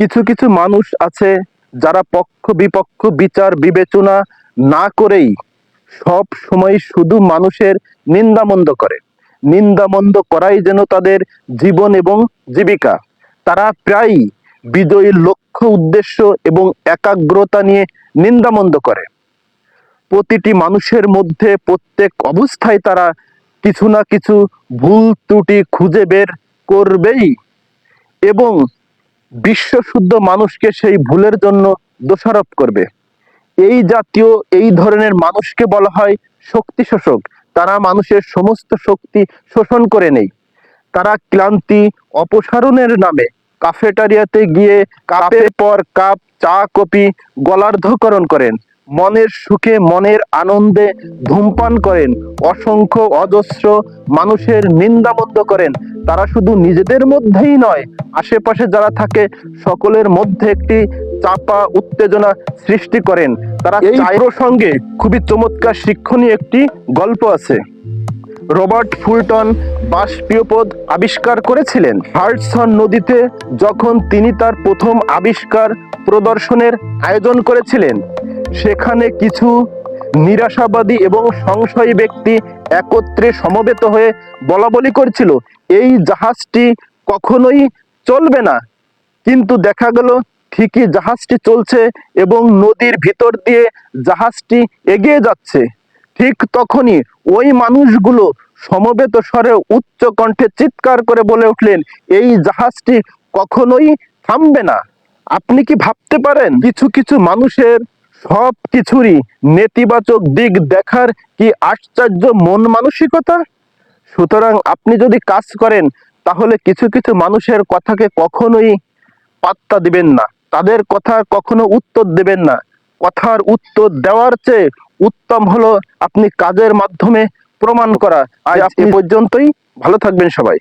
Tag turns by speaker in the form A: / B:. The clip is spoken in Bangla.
A: কিছু কিছু মানুষ আছে যারা পক্ষ বিপক্ষ, বিচার, বিবেচনা না করেই সব সময় শুধু মানুষের নিন্দামন্দ করে। নিন্দামন্দ করাই যেন তাদের জীবন এবং জীবিকা। তারা প্রায়ই বিজয়ীর লক্ষ্য, উদ্দেশ্য এবং একাগ্রতা নিয়ে নিন্দামন্দ করে। প্রতিটি মানুষের মধ্যে প্রত্যেক অবস্থায় তারা কিছু না কিছু ভুল ত্রুটি খুঁজে বের করবেই এবং বিশ্বশুদ্ধ মানুষকে সেই ভুলের জন্য দোষারোপ করবে। এই জাতীয়, এই ধরনের মানুষকে বলা হয় শক্তি শোষক তারা মানুষের সমস্ত শক্তি শোষণ করে নেই। তারা ক্লান্তি, অপসারণের নামে কাফেটারিয়াতে গিয়ে কাপের পর কাপ চা কপি গলার্ধকরণ করেন। মনের সুখে মনের আনন্দে ধূমপান করেন। অসংখ্য অজস্র মানুষের নিন্দাবদ্ধ করেন। তারা শুধু নিজেদের মধ্যেই নয় আশেপাশে যারা থাকে সকলের মধ্যে একটি চাপা উত্তেজনা সৃষ্টি করেন। তারা এই প্রসঙ্গে খুবই চমৎকার শিক্ষণীয় একটি গল্প আছে। রবার্ট ফুলটন বাষ্পীয়পদ আবিষ্কার করেছিলেন। হার্টসন নদীতে যখন তিনি তার প্রথম আবিষ্কার প্রদর্শনের আয়োজন করেছিলেন সেখানে কিছু নিরাশাবাদী এবং সংশয়ী ব্যক্তি একত্রে সমবেত হয়ে বলা বলি করছিল, এই জাহাজটি কখনোই চলবে না। কিন্তু দেখা গেল, ঠিকই জাহাজটি চলছে এবং নদীর ভিতর দিয়ে জাহাজটি এগিয়ে যাচ্ছে। ঠিক তখনই ওই মানুষগুলো সমবেত স্বরে উচ্চ কণ্ঠে চিৎকার করে বলে উঠলেন, এই জাহাজটি কখনোই থামবে না। আপনি কি ভাবতে পারেন, কিছু কিছু মানুষের সব কিছুরই নেতিবাচক দিক দেখার কি আশ্চর্য মন মানসিকতা? সুতরাং আপনি যদি কাজ করেন তাহলে কিছু কিছু মানুষের কথাকে কখনোই পাত্তা দিবেন না। তাদের কথা কখনো উত্তর দেবেন না। কথার উত্তর দেওয়ার চেয়ে উত্তম হলো আপনি কাজের মাধ্যমে প্রমাণ করা। আজ আপনি পর্যন্তই। ভালো থাকবেন সবাই।